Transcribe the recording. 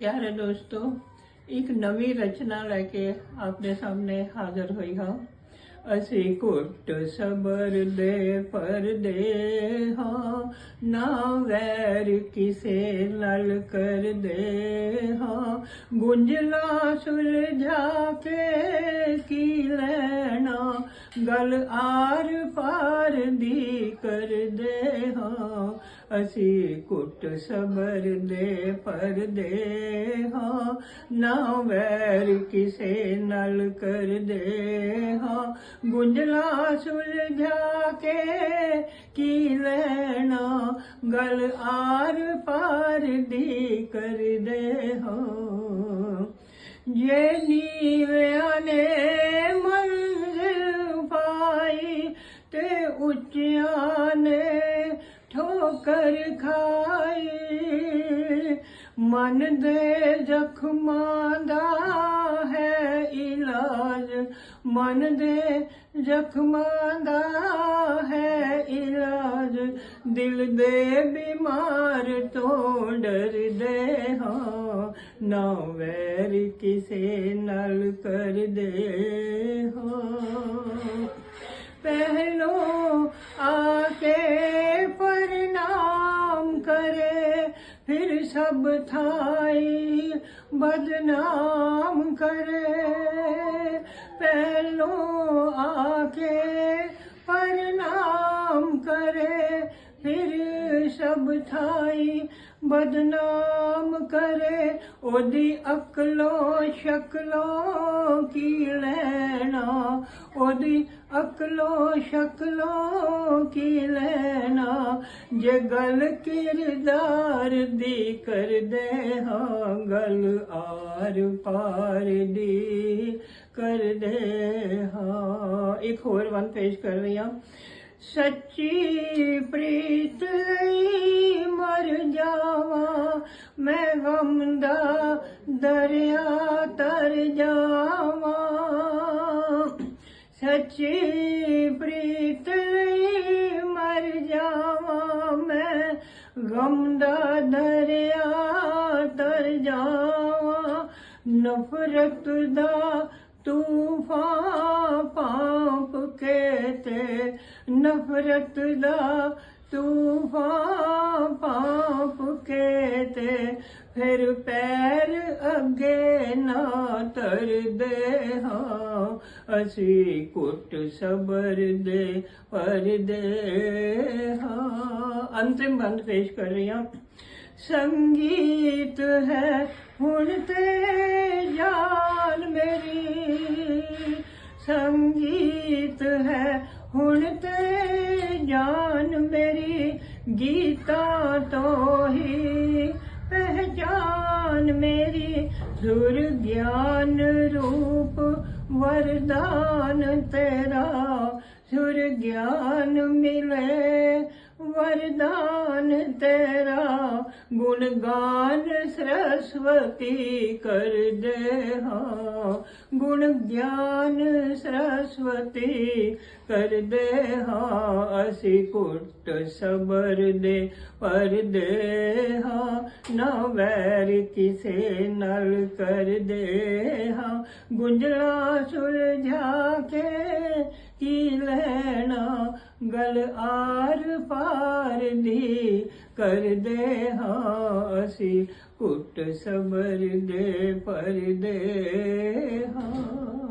ਪਿਆਰੇ ਦੋਸਤੋ ਇੱਕ ਨਵੀਂ ਰਚਨਾ ਲੈ ਕੇ ਆਪਣੇ ਸਾਹਮਣੇ ਹਾਜ਼ਰ ਹੋਈ ਹਾਂ ਅਸੀਂ ਘੁੱਟ ਸਬਰ ਦੇ ਪਰਦੇ ਹਾਂ ਨਾ ਵੈਰ ਕਿਸੇ ਨਾਲ ਕਰਦੇ ਹਾਂ ਗੁੰਝਲਾ ਸੁਲਝਾ ਕੇ ਕੀ ਲੈਣਾ ਗੱਲ ਆਰ ਪਾਰ ਦੀ ਕਰਦੇ ਹਾਂ ਅਸੀਂ ਕੁੱਟ ਸਬਰ ਦੇ ਪਰਦੇ ਹਾਂ, ਨਾ ਵੈਰ ਕਿਸੇ ਨਾਲ ਕਰਦੇ ਹਾਂ। ਗੁੰਝਲਾ ਸੁਲਝਾ ਕੇ ਕੀ ਲੈਣਾ, ਗਲ ਆਰ ਪਾਰ ਦੀ ਕਰਦੇ ਹਾਂ। ਜੇ ਨੀਵਿਆਂ ਨੇ ਮੰਜ਼ਿਲ ਪਾਈ ਤੇ ਉੱਚਿਆਂ ਠੋਕਰ ਖਾਈ ਮਨ ਦੇ ਜ਼ਖਮਾਂ ਦਾ ਹੈ ਇਲਾਜ। ਮਨ ਦੇ ਜ਼ਖਮਾਂ ਦਾ ਹੈ ਇਲਾਜ। ਦਿਲ ਦੇ ਬਿਮਾਰ ਤੋਂ ਡਰਦੇ ਹਾਂ, ਨਾ ਵੈਰ ਕਿਸੇ ਨਾਲ ਕਰਦੇ ਹਾਂ। ਪਹਿਲੋਂ ਫਿਰ ਸਭ ਥਾਈ ਬਦਨਾਮ ਕਰੇ ਪਹਿਲੋ ਆਕੇ ਪ੍ਰਣਾਮ ਕਰੇ ਫਿਰ ਸਭ ਥਾਈ ਬਦਨਾਮ ਕਰੇ, ਉਹਦੀ ਅਕਲੋ ਸ਼ਕਲੋ ਕੀ ਲੈਣਾ? ਉਹਦੀ ਅਕਲੋ ਸ਼ਕਲੋਂ ਕੀ ਲੈਣਾ? ਜੇ ਗਲ ਕਿਰਦਾਰ ਦੀ ਕਰਦੇ ਹਾਂ, ਗਲ ਆਰ ਪਾਰ ਦੀ ਕਰਦੇ ਹਾਂ। ਇੱਕ ਹੋਰ ਵਨ ਪੇਸ਼ ਕਰ ਰਹੀ ਹਾਂ। ਸੱਚੀ ਪ੍ਰੀਤ ਦਰਿਆ ਤਰ ਜਾਵਾਂ। ਸੱਚੀ ਪ੍ਰੀਤ ਲਈ ਮਰ ਜਾਵਾਂ ਮੈਂ। ਗਮ ਦਾ ਦਰਿਆ ਤਰ ਜਾਵਾਂ। ਨਫ਼ਰਤ ਦਾ ਤੂਫਾਨ ਪਾਪ ਕੇ ਤੇ ਨਫ਼ਰਤ ਦਾ ਤੂਫਾਨ ਪਾਪ ਕੇ ਤੇ ਫਿਰ ਪੈ ਅੱਗੇ ਨਾ ਤਰਦੇ ਹਾਂ। ਅਸੀਂ ਕੁੱਟ ਸਬਰ ਦੇ ਪਰਦੇ ਹਾਂ। ਅੰਤਿਮ ਬੰਦ ਪੇਸ਼ ਕਰ ਰਹੀ ਹਾਂ। ਸੰਗੀਤ ਹੈ, ਹੁਣ ਤੇ ਜਾਨ ਮੇਰੀ। ਸੰਗੀਤ ਹੈ, ਹੁਣ ਤੇ ਜਾਨ ਮੇਰੀ। ਗੀਤਾਂ ਤੋਂ ਹੀ ਸੁਰ ਗਿਆਨ ਰੂਪ ਵਰਦਾਨ ਤੇਰਾ ਸੁਰ ਗਿਆਨ ਮਿਲੇ। ਵਰਦਾਨ ਤੇਰਾ ਗੁਣ ਗਾਨ ਸਰਸਵਤੀ ਕਰਦੇ ਹਾਂ ਗੁਣ ਗਿਆਨ ਸਰਸਵਤੀ ਕਰਦੇ ਹਾਂ ਅਸੀਂ ਕੁੱਟ ਸਬਰ ਦੇ ਪਰਦੇ ਹਾਂ ਨਾ ਵੈਰ ਕਿਸੇ ਨਾਲ ਕਰਦੇ ਹਾਂ ਗੁੰਝਲਾ ਸੁਲਝਾ ਕੇ ਕੀ ਲੈਣਾ ਗਲ ਆਰ ਪਾਰ ਦੀ ਕਰਦੇ ਹਾਂ ਅਸੀਂ ਕੁੱਟ ਸਬਰ ਦੇ ਪਰਦੇ ਹਾਂ।